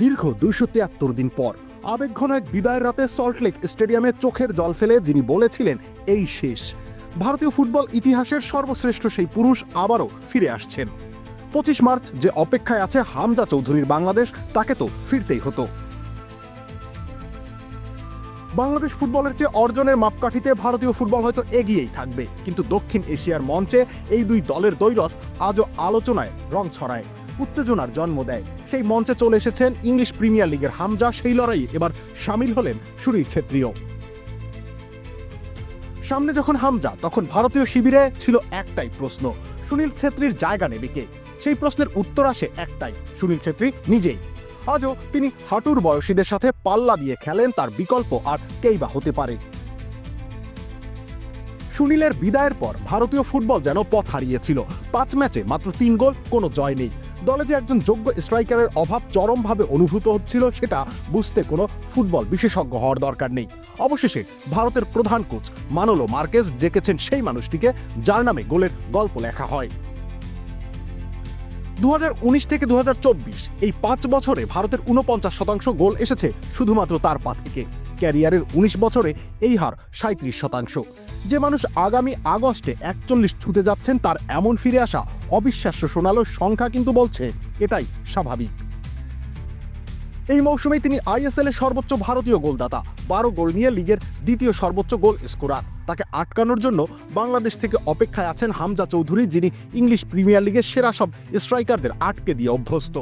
দীর্ঘ দুইশো তিয়াত্তর দিন পর, আবেগঘন এক বিদায়ের রাতে সল্টলেক স্টেডিয়ামে চোখের জল ফেলে যিনি বলেছিলেন, এই শেষ। ভারতীয় ফুটবল ইতিহাসের সর্বশ্রেষ্ঠ সেই পুরুষ আবারও ফিরে আসছেন। পঁচিশ মার্চ যে অপেক্ষায় আছে হামজা চৌধুরীর বাংলাদেশ, তাকে তো ফিরতেই হতো। বাংলাদেশ ফুটবলের চেয়ে অর্জনের মাপকাঠিতে ভারতীয় ফুটবল হয়তো এগিয়েই থাকবে, কিন্তু দক্ষিণ এশিয়ার মঞ্চে এই দুই দলের দৈরথ আজও আলোচনায় রং ছড়ায়। উত্তেজনার জন্ম দেয়। সেই মঞ্চে চলে এসেছেন ইংলিশ প্রিমিয়ার লিগের হামজা, সেই লড়াইয়ে এবার সামিল হলেন সুনীল ছেত্রীও। সামনে যখন হামজা, তখন ভারতীয় শিবিরে ছিল একটাই প্রশ্ন, সুনীল ছেত্রীর জায়গা নেবে কে? সেই প্রশ্নের উত্তর আসে একটাই, সুনীল ছেত্রী নিজেই। আজও তিনি হাঁটুর বয়সীদের সাথে পাল্লা দিয়ে খেলেন তার বিকল্প আর কেই বা হতে পারে। সুনীলের বিদায়ের পর ভারতীয় ফুটবল যেন পথ হারিয়েছিল, পাঁচ ম্যাচে মাত্র তিন গোল, কোনো জয় নেই। দলে যে একজন যোগ্য স্ট্রাইকারের অভাব চরমভাবে অনুভূত হচ্ছিল সেটা বুঝতে কোনো ফুটবল বিশেষজ্ঞ হওয়ার দরকার নেই। অবশেষে ভারতের প্রধান কোচ মানলো মার্কেস ডেকেছেন সেই মানুষটিকে, যার নামে গোলের গল্প লেখা হয়। দু হাজার উনিশ থেকে দু হাজার চব্বিশ, এই পাঁচ বছরে ভারতের উনপঞ্চাশ শতাংশ গোল এসেছে শুধুমাত্র তার পা থেকে। ক্যারিয়ারের ১৯ বছরে এই হার সাঁত্রিশ শতাংশ। যে মানুষ আগামী আগস্টে একচল্লিশ ছুতে যাচ্ছেন তার এমন ফিরে আসা অবিশ্বাস্য শোনালো সংখ্যা কিন্তু বলছে, এটাই স্বাভাবিক। এই মৌসুমে তিনি আইএসএল এর সর্বোচ্চ ভারতীয় গোলদাতা। বারো গোল নিয়ে লিগের দ্বিতীয় সর্বোচ্চ গোল স্কোরার। তাকে আটকানোর জন্য বাংলাদেশ থেকে অপেক্ষায় আছেন হামজা চৌধুরী, যিনি ইংলিশ প্রিমিয়ার লিগের সেরা সব স্ট্রাইকারদের আটকে দিয়ে অভ্যস্ত।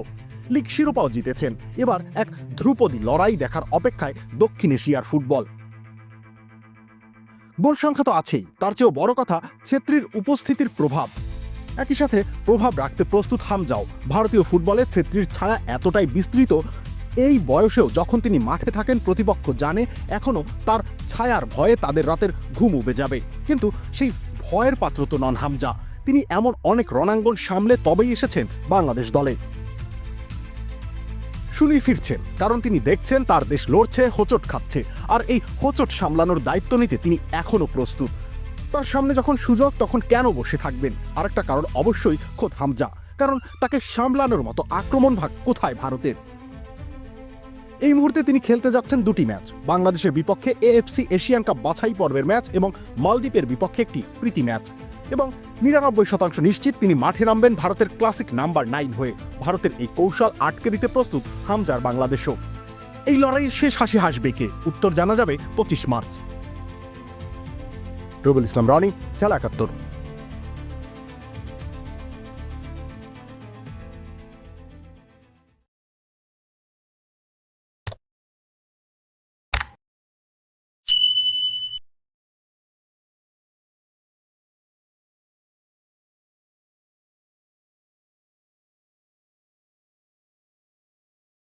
লিগ শিরোপাও জিতেছেন। এবার এক ধ্রুপদী লড়াই দেখার অপেক্ষায় দক্ষিণ এশিয়ার ফুটবল। গোল সংখ্যা তো আছেই। তার চেয়েও বড় কথা ছেত্রীর উপস্থিতির প্রভাব। একই সাথে প্রভাব রাখতে প্রস্তুত হামজাও। ভারতীয় ফুটবলে ছেত্রীর ছায়া এতটাই বিস্তৃত এই বয়সেও যখন তিনি মাঠে থাকেন, প্রতিপক্ষ জানে এখনও তার ছায়ার ভয়ে তাদের রাতের ঘুম উবে যাবে। কিন্তু সেই ভয়ের পাত্র তো নন হামজা। তিনি এমন অনেক রণাঙ্গন সামলে তবেই এসেছেন বাংলাদেশ দলে। শুনি ফিরছেন, কারণ তিনি দেখছেন তার দেশ লড়ছে, হোঁচট খাচ্ছে। আর এই হোঁচট সামলানোর দায়িত্ব নিতে তিনি এখনও প্রস্তুত। তার সামনে যখন সুযোগ, তখন কেন বসে থাকবেন? আরেকটা কারণ অবশ্যই খোদ হামজা। কারণ তাকে সামলানোর মতো আক্রমণ ভাগ কোথায় ভারতের? এই মুহূর্তে তিনি খেলতে যাচ্ছেন দুটি ম্যাচ, বাংলাদেশের বিপক্ষে এএফসি এশিয়ান কাপ বাছাই পর্বের ম্যাচ এবং মালদ্বীপের বিপক্ষে একটি প্রীতি ম্যাচ। এবং নিরানব্বই শতাংশ নিশ্চিত তিনি মাঠে নামবেন ভারতের ক্লাসিক নাম্বার নাইন হয়ে, ভারতের এই কৌশল আটকে দিতে প্রস্তুত হামজার বাংলাদেশও। এই লড়াইয়ের শেষ হাসি হাসবে কে? উত্তর জানা যাবে পঁচিশ মার্চ। রুবুল ইসলাম রনি, খেলা একাত্তর।